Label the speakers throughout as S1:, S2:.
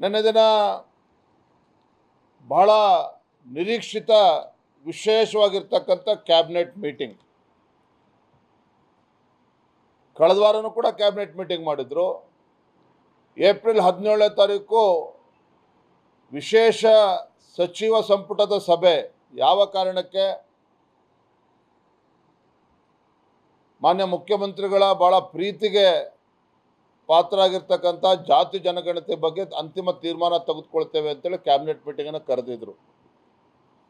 S1: ನೆನ್ನೆ ದಿನ ಬಹಳ ನಿರೀಕ್ಷಿತ, ವಿಶೇಷವಾಗಿರ್ತಕ್ಕಂಥ ಕ್ಯಾಬಿನೆಟ್ ಮೀಟಿಂಗ್. ಕಳೆದ ವಾರನೂ ಕೂಡ ಕ್ಯಾಬಿನೆಟ್ ಮೀಟಿಂಗ್ ಮಾಡಿದ್ರು. ಏಪ್ರಿಲ್ ಹದಿನೇಳನೇ ತಾರೀಕು ವಿಶೇಷ ಸಚಿವ ಸಂಪುಟದ ಸಭೆ ಯಾವ ಕಾರಣಕ್ಕೆ? ಮಾನ್ಯ ಮುಖ್ಯಮಂತ್ರಿಗಳ ಭಾಳ ಪ್ರೀತಿಗೆ ಪಾತ್ರ ಆಗಿರ್ತಕ್ಕಂಥ ಜಾತಿ ಜನಗಣತಿ ಬಗ್ಗೆ ಅಂತಿಮ ತೀರ್ಮಾನ ತೆಗೆದುಕೊಳ್ತೇವೆ ಅಂತೇಳಿ ಕ್ಯಾಬಿನೆಟ್ ಮೀಟಿಂಗನ್ನು ಕರೆದಿದ್ರು.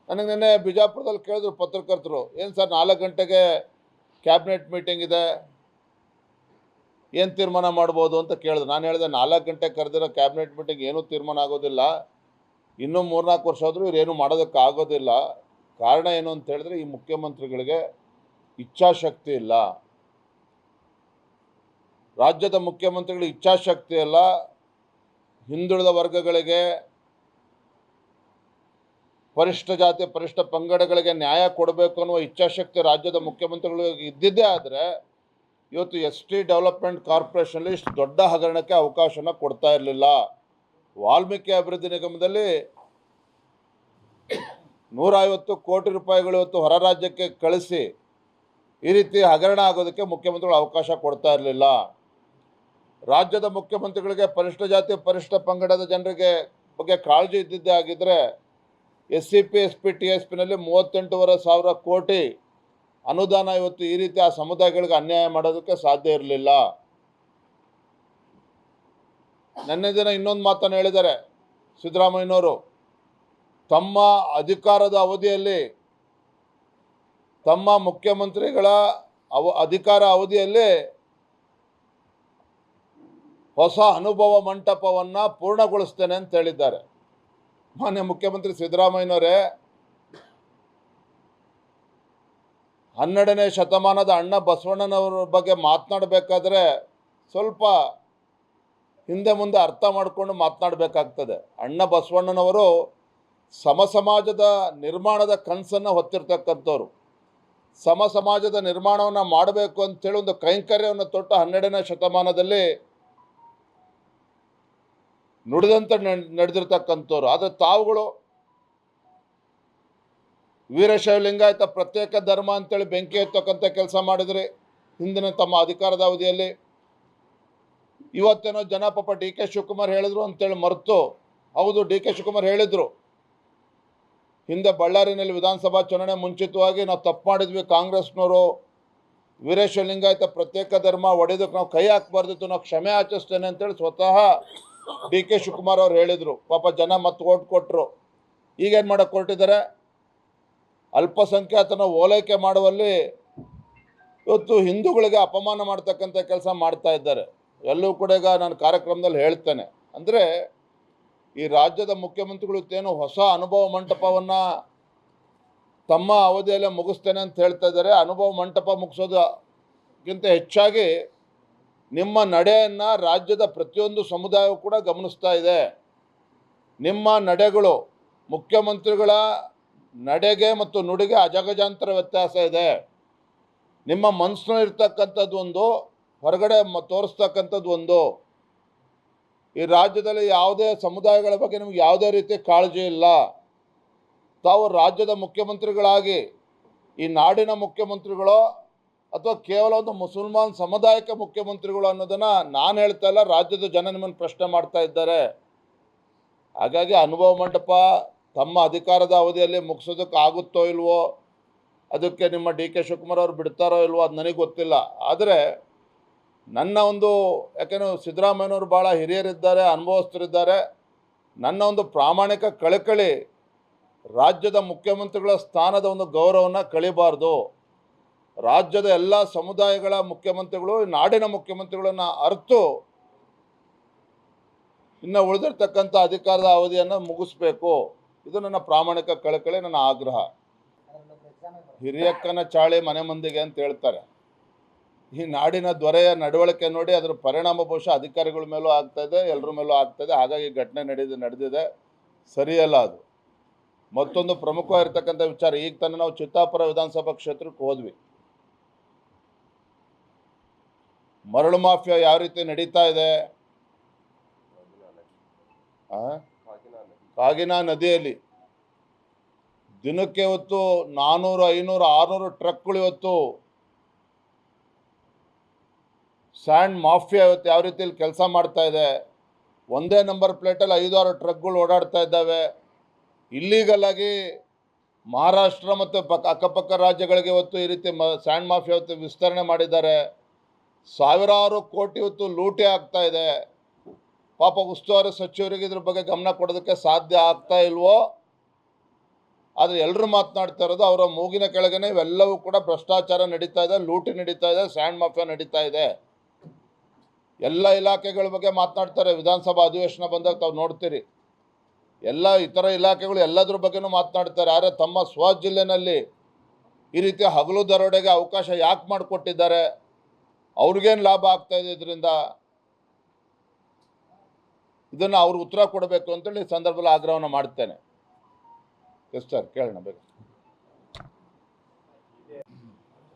S1: ನನಗೆ ನಿನ್ನೆ ಬಿಜಾಪುರದಲ್ಲಿ ಕೇಳಿದ್ರು ಪತ್ರಕರ್ತರು, ಏನು ಸರ್, ನಾಲ್ಕು ಗಂಟೆಗೆ ಕ್ಯಾಬಿನೆಟ್ ಮೀಟಿಂಗ್ ಇದೆ, ಏನು ತೀರ್ಮಾನ ಮಾಡ್ಬೋದು? ಅಂತ ಕೇಳಿದ್ರು. ನಾನು ಹೇಳಿದೆ, ನಾಲ್ಕು ಗಂಟೆ ಕರೆದಿರೋ ಕ್ಯಾಬಿನೆಟ್ ಮೀಟಿಂಗ್ ಏನೂ ತೀರ್ಮಾನ ಆಗೋದಿಲ್ಲ, ಇನ್ನೂ ಮೂರ್ನಾಲ್ಕು ವರ್ಷ ಆದರೂ ಇವ್ರೇನು ಮಾಡೋದಕ್ಕೆ ಆಗೋದಿಲ್ಲ. ಕಾರಣ ಏನು ಅಂತ ಹೇಳಿದ್ರೆ, ಈ ಮುಖ್ಯಮಂತ್ರಿಗಳಿಗೆ ಇಚ್ಛಾಶಕ್ತಿ ಇಲ್ಲ. ರಾಜ್ಯದ ಮುಖ್ಯಮಂತ್ರಿಗಳ ಇಚ್ಛಾಶಕ್ತಿ ಅಲ್ಲ, ಹಿಂದುಳಿದ ವರ್ಗಗಳಿಗೆ, ಪರಿಷ್ಠ ಜಾತಿ, ಪರಿಷ್ಠ ಪಂಗಡಗಳಿಗೆ ನ್ಯಾಯ ಕೊಡಬೇಕು ಅನ್ನುವ ಇಚ್ಛಾಶಕ್ತಿ ರಾಜ್ಯದ ಮುಖ್ಯಮಂತ್ರಿಗಳಿಗೆ ಇದ್ದಿದ್ದೇ ಆದರೆ ಇವತ್ತು ಎಸ್ ಟಿ ಡೆವಲಪ್ಮೆಂಟ್ ಕಾರ್ಪೊರೇಷನಲ್ಲಿ ಇಷ್ಟು ದೊಡ್ಡ ಹಗರಣಕ್ಕೆ ಅವಕಾಶನ ಕೊಡ್ತಾ ಇರಲಿಲ್ಲ. ವಾಲ್ಮೀಕಿ ಅಭಿವೃದ್ಧಿ ನಿಗಮದಲ್ಲಿ ನೂರೈವತ್ತು ಕೋಟಿ ರೂಪಾಯಿಗಳು ಇವತ್ತು ಹೊರ ರಾಜ್ಯಕ್ಕೆ ಕಳಿಸಿ ಈ ರೀತಿ ಹಗರಣ ಆಗೋದಕ್ಕೆ ಮುಖ್ಯಮಂತ್ರಿಗಳು ಅವಕಾಶ ಕೊಡ್ತಾ ಇರಲಿಲ್ಲ. ರಾಜ್ಯದ ಮುಖ್ಯಮಂತ್ರಿಗಳಿಗೆ ಪರಿಷ್ಠ ಜಾತಿ, ಪರಿಷ್ಠ ಪಂಗಡದ ಜನರಿಗೆ ಬಗ್ಗೆ ಕಾಳಜಿ ಇದ್ದಿದ್ದೇ ಆಗಿದ್ದರೆ S C P S P T S ಪಿನಲ್ಲಿ ಮೂವತ್ತೆಂಟೂವರೆ ಸಾವಿರ ಕೋಟಿ ಅನುದಾನ ಇವತ್ತು ಈ ರೀತಿ ಆ ಸಮುದಾಯಗಳಿಗೆ ಅನ್ಯಾಯ ಮಾಡೋದಕ್ಕೆ ಸಾಧ್ಯ ಇರಲಿಲ್ಲ. ನಿನ್ನೆ ದಿನ ಇನ್ನೊಂದು ಮಾತನ್ನು ಹೇಳಿದ್ದಾರೆ ಸಿದ್ದರಾಮಯ್ಯನವರು. ತಮ್ಮ ಅಧಿಕಾರದ ಅವಧಿಯಲ್ಲಿ, ತಮ್ಮ ಮುಖ್ಯಮಂತ್ರಿಗಳ ಅವ, ಅಧಿಕಾರ ಅವಧಿಯಲ್ಲಿ ಹೊಸ ಅನುಭವ ಮಂಟಪವನ್ನು ಪೂರ್ಣಗೊಳಿಸ್ತೇನೆ ಅಂತ ಹೇಳಿದ್ದಾರೆ. ಮಾನ್ಯ ಮುಖ್ಯಮಂತ್ರಿ ಸಿದ್ದರಾಮಯ್ಯನವರೇ, ಹನ್ನೆರಡನೇ ಶತಮಾನದ ಅಣ್ಣ ಬಸವಣ್ಣನವರ ಬಗ್ಗೆ ಮಾತನಾಡಬೇಕಾದ್ರೆ ಸ್ವಲ್ಪ ಹಿಂದೆ ಮುಂದೆ ಅರ್ಥ ಮಾಡಿಕೊಂಡು ಮಾತನಾಡಬೇಕಾಗ್ತದೆ. ಅಣ್ಣ ಬಸವಣ್ಣನವರು ಸಮ ಸಮಾಜದ ನಿರ್ಮಾಣದ ಕನಸನ್ನು ಹೊತ್ತಿರ್ತಕ್ಕಂಥವ್ರು. ಸಮ ಸಮಾಜದ ನಿರ್ಮಾಣವನ್ನು ಮಾಡಬೇಕು ಅಂತೇಳಿ ಒಂದು ಕೈಂಕರ್ಯವನ್ನು ತೊಟ್ಟು ಹನ್ನೆರಡನೇ ಶತಮಾನದಲ್ಲಿ ನುಡಿದಂತೆ ನಡೆದಿರ್ತಕ್ಕಂಥವ್ರು. ಆದರೆ ತಾವುಗಳು ವೀರಶೈವ ಲಿಂಗಾಯತ ಪ್ರತ್ಯೇಕ ಧರ್ಮ ಅಂತೇಳಿ ಬೆಂಕಿ ಎತ್ತಕ್ಕಂಥ ಕೆಲಸ ಮಾಡಿದ್ರಿ ಹಿಂದಿನ ತಮ್ಮ ಅಧಿಕಾರದ ಅವಧಿಯಲ್ಲಿ ಇವತ್ತೇನೋ ಜನ ಪಾಪ ಡಿ ಕೆ ಶಿವಕುಮಾರ್ ಹೇಳಿದ್ರು ಅಂತೇಳಿ ಮರೆತು, ಹೌದು ಡಿ ಕೆ ಶಿವಕುಮಾರ್ ಹೇಳಿದ್ರು. ಹಿಂದೆ ಬಳ್ಳಾರಿನಲ್ಲಿ ವಿಧಾನಸಭಾ ಚುನಾವಣೆ ಮುಂಚಿತವಾಗಿ ನಾವು ತಪ್ಪು ಮಾಡಿದ್ವಿ, ಕಾಂಗ್ರೆಸ್ನವರು ವೀರೇಶ್ವರ ಲಿಂಗಾಯತ ಪ್ರತ್ಯೇಕ ಧರ್ಮ ಒಡೆದಕ್ಕೆ ನಾವು ಕೈ ಹಾಕಬಾರ್ದಿತ್ತು, ನಾವು ಕ್ಷಮೆ ಆಚರಿಸ್ತೇನೆ ಅಂತೇಳಿ ಸ್ವತಃ ಡಿ ಕೆ ಶಿವಕುಮಾರ್ ಅವ್ರು ಹೇಳಿದರು. ಪಾಪ ಜನ ಮತ್ತೆ ಓಟ್ ಕೊಟ್ಟರು ಈಗೇನು ಮಾಡಕ್ಕೆ ಹೊರಟಿದ್ದಾರೆ? ಅಲ್ಪಸಂಖ್ಯಾತನ ಓಲೈಕೆ ಮಾಡುವಲ್ಲಿ ಇವತ್ತು ಹಿಂದೂಗಳಿಗೆ ಅಪಮಾನ ಮಾಡ್ತಕ್ಕಂಥ ಕೆಲಸ ಮಾಡ್ತಾ ಇದ್ದಾರೆ. ಎಲ್ಲೂ ಕೂಡ ಈಗ ನಾನು ಕಾರ್ಯಕ್ರಮದಲ್ಲಿ ಹೇಳ್ತೇನೆ. ಅಂದರೆ ಈ ರಾಜ್ಯದ ಮುಖ್ಯಮಂತ್ರಿಗಳು ಇತ್ತೇನು ಹೊಸ ಅನುಭವ ಮಂಟಪವನ್ನು ತಮ್ಮ ಅವಧಿಯಲ್ಲೇ ಮುಗಿಸ್ತೇನೆ ಅಂತ ಹೇಳ್ತಾ ಇದ್ದಾರೆ. ಅನುಭವ ಮಂಟಪ ಮುಗಿಸೋದಕ್ಕಿಂತ ಹೆಚ್ಚಾಗಿ ನಿಮ್ಮ ನಡೆಯನ್ನು ರಾಜ್ಯದ ಪ್ರತಿಯೊಂದು ಸಮುದಾಯವು ಕೂಡ ಗಮನಿಸ್ತಾ ಇದೆ. ನಿಮ್ಮ ನಡೆಗಳು, ಮುಖ್ಯಮಂತ್ರಿಗಳ ನಡೆಗೆ ಮತ್ತು ನುಡಿಗೆ ಅಜಗಜಾಂತರ ವ್ಯತ್ಯಾಸ ಇದೆ. ನಿಮ್ಮ ಮನಸ್ಸಿನಲ್ಲಿರ್ತಕ್ಕಂಥದ್ದು ಒಂದು, ಹೊರಗಡೆ ತೋರಿಸ್ತಕ್ಕಂಥದ್ದು ಒಂದು. ಈ ರಾಜ್ಯದಲ್ಲಿ ಯಾವುದೇ ಸಮುದಾಯಗಳ ಬಗ್ಗೆ ನಿಮ್ಗೆ ಯಾವುದೇ ರೀತಿ ಕಾಳಜಿ ಇಲ್ಲ. ತಾವು ರಾಜ್ಯದ ಮುಖ್ಯಮಂತ್ರಿಗಳಾಗಿ, ಈ ನಾಡಿನ ಮುಖ್ಯಮಂತ್ರಿಗಳು ಅಥವಾ ಕೇವಲ ಒಂದು ಮುಸಲ್ಮಾನ್ ಸಮುದಾಯಕ್ಕೆ ಮುಖ್ಯಮಂತ್ರಿಗಳು ಅನ್ನೋದನ್ನು ನಾನು ಹೇಳ್ತಾ ಇಲ್ಲ, ರಾಜ್ಯದ ಜನ ನಿಮ್ಮನ್ನು ಪ್ರಶ್ನೆ ಮಾಡ್ತಾ ಇದ್ದಾರೆ. ಹಾಗಾಗಿ ಅನುಭವ ಮಂಟಪ ತಮ್ಮ ಅಧಿಕಾರದ ಅವಧಿಯಲ್ಲಿ ಮುಗಿಸೋದಕ್ಕೆ ಆಗುತ್ತೋ ಇಲ್ವೋ, ಅದಕ್ಕೆ ನಿಮ್ಮ ಡಿ ಕೆ ಶಿವಕುಮಾರ್ ಅವರು ಬಿಡ್ತಾರೋ ಇಲ್ವೋ ಅದು ನನಗೆ ಗೊತ್ತಿಲ್ಲ. ಆದರೆ ನನ್ನ ಒಂದು ಯಾಕೆಂದರೆ ಸಿದ್ದರಾಮಯ್ಯನವರು ಭಾಳ ಹಿರಿಯರಿದ್ದಾರೆ, ಅನುಭವಸ್ಥರಿದ್ದಾರೆ. ನನ್ನ ಒಂದು ಪ್ರಾಮಾಣಿಕ ಕಳಕಳಿ ರಾಜ್ಯದ ಮುಖ್ಯಮಂತ್ರಿಗಳ ಸ್ಥಾನದ ಒಂದು ಗೌರವವನ್ನು ಕಳಿಬಾರ್ದು. ರಾಜ್ಯದ ಎಲ್ಲ ಸಮುದಾಯಗಳ ಮುಖ್ಯಮಂತ್ರಿಗಳು ನಾಡಿನ ಮುಖ್ಯಮಂತ್ರಿಗಳನ್ನು ಅರ್ತು ಇನ್ನು ಉಳಿದಿರ್ತಕ್ಕಂಥ ಅಧಿಕಾರದ ಅವಧಿಯನ್ನು ಮುಗಿಸ್ಬೇಕು. ಇದು ನನ್ನ ಪ್ರಾಮಾಣಿಕ ಕಳಕಳಿ, ನನ್ನ ಆಗ್ರಹ. ಹಿರಿಯಕ್ಕನ ಚಾಳಿ ಮನೆ ಮಂದಿಗೆ ಅಂತ ಹೇಳ್ತಾರೆ. ಈ ನಾಡಿನ ದೊರೆಯ ನಡವಳಿಕೆ ನೋಡಿ ಅದರ ಪರಿಣಾಮ ಬಹುಶಃ ಅಧಿಕಾರಿಗಳ ಮೇಲೂ ಆಗ್ತಾಯಿದೆ ಎಲ್ಲರ ಮೇಲೂ ಆಗ್ತಾಯಿದೆ ಹಾಗಾಗಿ ಘಟನೆ ನಡೆದು, ನಡೆದಿದೆ. ಸರಿಯಲ್ಲ ಅದು. ಮತ್ತೊಂದು ಪ್ರಮುಖವಾಗಿರ್ತಕ್ಕಂಥ ವಿಚಾರ, ಈಗ ತಾನೇ ನಾವು ಚಿತ್ತಾಪುರ ವಿಧಾನಸಭಾ ಕ್ಷೇತ್ರಕ್ಕೆ ಹೋದ್ವಿ. ಮರಳು ಮಾಫಿಯಾ ಯಾವ ರೀತಿ ನಡೀತಾ ಇದೆ? ಕಾಗಿನಾ ನದಿಯಲ್ಲಿ. ದಿನಕ್ಕೆ ಇವತ್ತು ನಾನ್ನೂರು ಐನೂರು, ಆರುನೂರು ಟ್ರಕ್ಗಳು ಇವತ್ತು ಸ್ಯಾಂಡ್ ಮಾಫಿಯಾ ಇವತ್ತು ಯಾವ ರೀತಿಯಲ್ಲಿ ಕೆಲಸ ಮಾಡ್ತಾ ಇದೆ? ಒಂದೇ ನಂಬರ್ ಪ್ಲೇಟಲ್ಲಿ ಐದಾರು ಟ್ರಕ್ಗಳು ಓಡಾಡ್ತಾ ಇದ್ದಾವೆ. ಇಲ್ಲೀಗಲಾಗಿ ಮಹಾರಾಷ್ಟ್ರ ಮತ್ತು ಪಕ್ಕ ಅಕ್ಕಪಕ್ಕ ರಾಜ್ಯಗಳಿಗೆ ಇವತ್ತು ಈ ರೀತಿ ಮ ಸ್ಯಾಂಡ್ ಮಾಫಿಯಾ ಇವತ್ತು ವಿಸ್ತರಣೆ ಮಾಡಿದ್ದಾರೆ. ಸಾವಿರಾರು ಕೋಟಿ ಇವತ್ತು ಲೂಟಿ ಆಗ್ತಾ ಇದೆ. ಪಾಪ ಉಸ್ತುವಾರಿ ಸಚಿವರಿಗೆ ಇದ್ರ ಬಗ್ಗೆ ಗಮನ ಕೊಡೋದಕ್ಕೆ ಸಾಧ್ಯ ಆಗ್ತಾ ಇಲ್ವೋ? ಆದರೆ ಎಲ್ಲರೂ ಮಾತನಾಡ್ತಾ ಇರೋದು ಅವರ ಮೂಗಿನ ಕೆಳಗನೆ ಇವೆಲ್ಲವೂ ಕೂಡ ಭ್ರಷ್ಟಾಚಾರ ನಡೀತಾ ಇದೆ, ಲೂಟಿ ನಡೀತಾ ಇದೆ, ಸ್ಯಾಂಡ್ ಮಾಫಿಯಾ ನಡೀತಾ ಇದೆ. ಎಲ್ಲ ಇಲಾಖೆಗಳ ಬಗ್ಗೆ ಮಾತನಾಡ್ತಾರೆ. ವಿಧಾನಸಭಾ ಅಧಿವೇಶನ ಬಂದಾಗ ತಾವು ನೋಡ್ತೀರಿ. ಎಲ್ಲ ಇತರ ಇಲಾಖೆಗಳು ಎಲ್ಲದ್ರ ಬಗ್ಗೆನೂ ಮಾತನಾಡ್ತಾರೆ. ಆದರೆ ತಮ್ಮ ಸ್ವ ಜಿಲ್ಲೆನಲ್ಲಿ ಈ ರೀತಿ ಹಗಲು ದರೋಡೆಗೆ ಅವಕಾಶ ಯಾಕೆ ಮಾಡಿಕೊಟ್ಟಿದ್ದಾರೆ? ಅವ್ರಿಗೇನು ಲಾಭ ಆಗ್ತಾ ಇದೆ ಇದರಿಂದ ಇದನ್ನು ಅವ್ರಿಗೆ ಉತ್ತರ ಕೊಡಬೇಕು ಅಂತೇಳಿ ಸಂದರ್ಭದಲ್ಲಿ ಆಗ್ರಹವನ್ನು ಮಾಡ್ತೇನೆ. ಎಸ್ ಸರ್ ಕೇಳೋಣ ಬೇಕು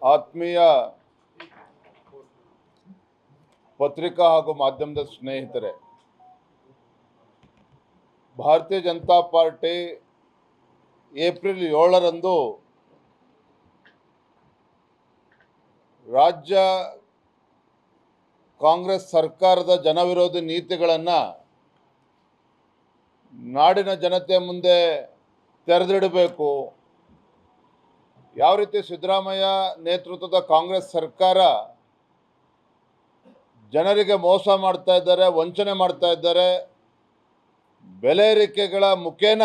S1: ಆತ್ಮೀಯ ಪತ್ರಿಕಾ ಹಾಗೂ ಮಾಧ್ಯಮದ ಸ್ನೇಹಿತರೆ, ಭಾರತೀಯ ಜನತಾ ಪಾರ್ಟಿ ಏಪ್ರಿಲ್ ಏಳರಂದು ರಾಜ್ಯ ಕಾಂಗ್ರೆಸ್ ಸರ್ಕಾರದ ಜನವಿರೋಧಿ ನೀತಿಗಳನ್ನು ನಾಡಿನ ಜನತೆ ಮುಂದೆ ತೆರೆದಿಡಬೇಕು. ಯಾವ ರೀತಿ ಸಿದ್ದರಾಮಯ್ಯ ನೇತೃತ್ವದ ಕಾಂಗ್ರೆಸ್ ಸರ್ಕಾರ ಜನರಿಗೆ ಮೋಸ ಮಾಡ್ತಾ ಇದ್ದಾರೆ, ವಂಚನೆ ಮಾಡ್ತಾ ಇದ್ದಾರೆ, ಬೆಲೆ ಏರಿಕೆಗಳ ಮುಖೇನ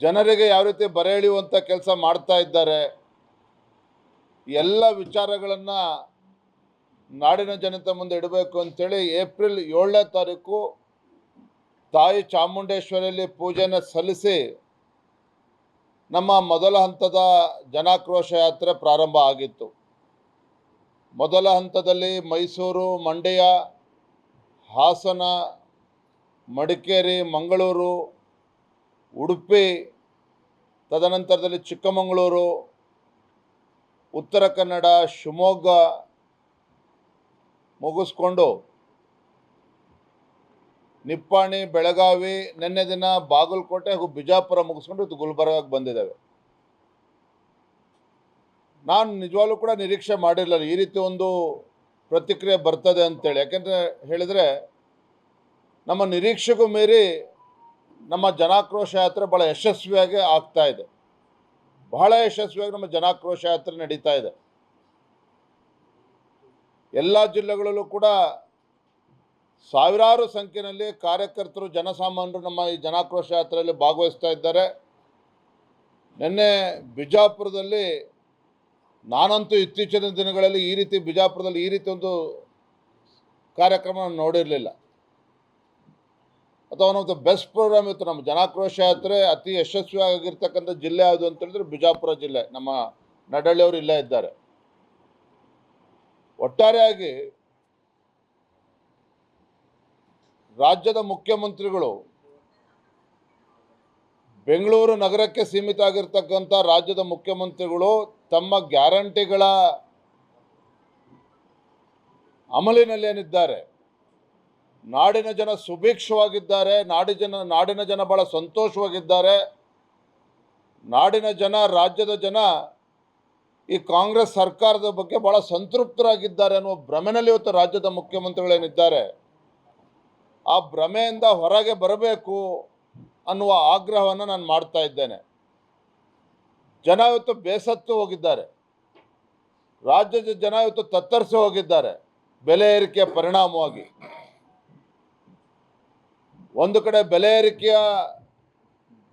S1: ಜನರಿಗೆ ಯಾವ ರೀತಿ ಬರೆ ಎಳೆಯುವಂಥ ಕೆಲಸ ಮಾಡ್ತಾ ಇದ್ದಾರೆ ಎಲ್ಲ ವಿಚಾರಗಳನ್ನು ನಾಡಿನ ಜನತೆ ಮುಂದೆ ಇಡಬೇಕು ಅಂತೇಳಿ ಏಪ್ರಿಲ್ ಏಳನೇ ತಾರೀಕು ತಾಯಿ ಚಾಮುಂಡೇಶ್ವರಿಯಲ್ಲಿ ಪೂಜೆಯನ್ನು ಸಲ್ಲಿಸಿ ನಮ್ಮ ಮೊದಲ ಹಂತದ ಜನಾಕ್ರೋಶ ಯಾತ್ರೆ ಪ್ರಾರಂಭ ಆಗಿತ್ತು. ಮೊದಲ ಹಂತದಲ್ಲಿ ಮೈಸೂರು, ಮಂಡ್ಯ, ಹಾಸನ, ಮಡಿಕೇರಿ, ಮಂಗಳೂರು, ಉಡುಪಿ, ತದನಂತರದಲ್ಲಿ ಚಿಕ್ಕಮಗಳೂರು ಉತ್ತರ ಕನ್ನಡ ಶಿವಮೊಗ್ಗ ಮುಗಿಸ್ಕೊಂಡು ನಿಪ್ಪಾಣಿ, ಬೆಳಗಾವಿ, ನಿನ್ನೆ ದಿನ ಬಾಗಲಕೋಟೆ ಹಾಗೂ ಬಿಜಾಪುರ ಮುಗಿಸ್ಕೊಂಡು ಇದು ಗುಲ್ಬರ್ಗಾಗೆ ಬಂದಿದ್ದಾವೆ. ನಾನು ನಿಜವಾಗ್ಲೂ ಕೂಡ ನಿರೀಕ್ಷೆ ಮಾಡಿರಲಿಲ್ಲ ಈ ರೀತಿ ಒಂದು ಪ್ರತಿಕ್ರಿಯೆ ಬರ್ತದೆ ಅಂತೇಳಿ. ಯಾಕೆಂದರೆ ಹೇಳಿದರೆ ನಮ್ಮ ನಿರೀಕ್ಷೆಗೂ ಮೀರಿ ನಮ್ಮ ಜನಾಕ್ರೋಶ ಯಾತ್ರೆ ಭಾಳ ಯಶಸ್ವಿಯಾಗಿ ಆಗ್ತಾ ಇದೆ. ಬಹಳ ಯಶಸ್ವಿಯಾಗಿ ನಮ್ಮ ಜನಾಕ್ರೋಶ ಯಾತ್ರೆ ನಡೀತಾ ಇದೆ. ಎಲ್ಲ ಜಿಲ್ಲೆಗಳಲ್ಲೂ ಕೂಡ ಸಾವಿರಾರು ಸಂಖ್ಯೆಯಲ್ಲಿ ಕಾರ್ಯಕರ್ತರು, ಜನಸಾಮಾನ್ಯರು ನಮ್ಮ ಈ ಜನಾಕ್ರೋಶ ಯಾತ್ರೆಯಲ್ಲಿ ಭಾಗವಹಿಸ್ತಾ ಇದ್ದಾರೆ. ನಿನ್ನೆ ಬಿಜಾಪುರದಲ್ಲಿ ನಾನಂತೂ ಇತ್ತೀಚಿನ ದಿನಗಳಲ್ಲಿ ಈ ರೀತಿ ಬಿಜಾಪುರದಲ್ಲಿ ಈ ರೀತಿ ಒಂದು ಕಾರ್ಯಕ್ರಮ ನೋಡಿರಲಿಲ್ಲ. ಅಥವಾ ಒಂದು ಬೆಸ್ಟ್ ಪ್ರೋಗ್ರಾಮ್ ಇತ್ತು ನಮ್ಮ ಜನಾಕ್ರೋಶ ಯಾತ್ರೆ ಅತಿ ಯಶಸ್ವಿಯಾಗಿರ್ತಕ್ಕಂಥ ಜಿಲ್ಲೆ ಯಾವುದು ಅಂತ ಹೇಳಿದ್ರೆ ಬಿಜಾಪುರ ಜಿಲ್ಲೆ. ನಮ್ಮ ನಡಳ್ಳಿಯವರು ಇಲ್ಲೇ ಇದ್ದಾರೆ. ಒಟ್ಟಾರೆಯಾಗಿ ರಾಜ್ಯದ ಮುಖ್ಯಮಂತ್ರಿಗಳು ಬೆಂಗಳೂರು ನಗರಕ್ಕೆ ಸೀಮಿತ ಆಗಿರ್ತಕ್ಕಂಥ ರಾಜ್ಯದ ಮುಖ್ಯಮಂತ್ರಿಗಳು ತಮ್ಮ ಗ್ಯಾರಂಟಿಗಳ ಅಮಲಿನಲ್ಲೇನಿದ್ದಾರೆ ನಾಡಿನ ಜನ ಸುಭಿಕ್ಷವಾಗಿದ್ದಾರೆ, ನಾಡಿ ಜನ, ನಾಡಿನ ಜನ ಭಾಳ ಸಂತೋಷವಾಗಿದ್ದಾರೆ. ನಾಡಿನ ಜನ, ರಾಜ್ಯದ ಜನ ಈ ಕಾಂಗ್ರೆಸ್ ಸರ್ಕಾರದ ಬಗ್ಗೆ ಭಾಳ ಸಂತೃಪ್ತರಾಗಿದ್ದಾರೆ ಅನ್ನುವ ಭ್ರಮೆನಲ್ಲಿ ಇವತ್ತು ರಾಜ್ಯದ ಮುಖ್ಯಮಂತ್ರಿಗಳೇನಿದ್ದಾರೆ ಆ ಭ್ರಮೆಯಿಂದ ಹೊರಗೆ ಬರಬೇಕು ಅನ್ನುವ ಆಗ್ರಹವನ್ನು ನಾನು ಮಾಡ್ತಾ ಇದ್ದೇನೆ. ಜನ ಇವತ್ತು ಬೇಸತ್ತು ಹೋಗಿದ್ದಾರೆ. ರಾಜ್ಯದ ಜನ ಇವತ್ತು ತತ್ತರಿಸಿ ಹೋಗಿದ್ದಾರೆ, ಬೆಲೆ ಏರಿಕೆಯ ಪರಿಣಾಮವಾಗಿ. ಒಂದು ಕಡೆ ಬೆಲೆ ಏರಿಕೆಯ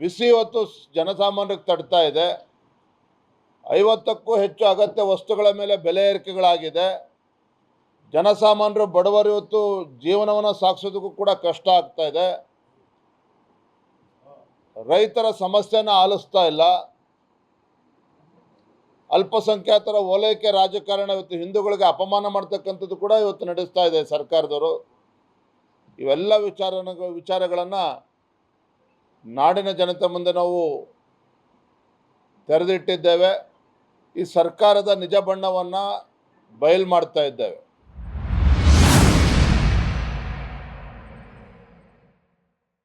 S1: ಬಿಸಿ ಹೊತ್ತು ಜನಸಾಮಾನ್ಯರಿಗೆ ತಡ್ತಾ ಇದೆ. ಐವತ್ತಕ್ಕೂ ಹೆಚ್ಚು ಅಗತ್ಯ ವಸ್ತುಗಳ ಮೇಲೆ ಬೆಲೆ ಏರಿಕೆಗಳಾಗಿದೆ. ಜನಸಾಮಾನ್ಯರು ಬಡವರು ಇವತ್ತು ಜೀವನವನ್ನು ಸಾಗಿಸೋದಕ್ಕೂ ಕೂಡ ಕಷ್ಟ ಆಗ್ತಾ ಇದೆ. ರೈತರ ಸಮಸ್ಯೆನ ಆಲಿಸ್ತಾ ಇಲ್ಲ. ಅಲ್ಪಸಂಖ್ಯಾತರ ಓಲೈಕೆ ರಾಜಕಾರಣ ಇವತ್ತು ಹಿಂದೂಗಳಿಗೆ ಅಪಮಾನ ಮಾಡ್ತಕ್ಕಂಥದ್ದು ಕೂಡ ಇವತ್ತು ನಡೆಸ್ತಾ ಇದೆ ಸರ್ಕಾರದವರು. ಇವೆಲ್ಲ ವಿಚಾರ ವಿಚಾರಗಳನ್ನು ನಾಡಿನ ಜನತೆ ಮುಂದೆ ನಾವು ತೆರೆದಿಟ್ಟಿದ್ದೇವೆ. ಈ ಸರ್ಕಾರದ ನಿಜ ಬಣ್ಣವನ್ನು ಬಯಲು ಮಾಡ್ತಾ ಇದ್ದೇವೆ.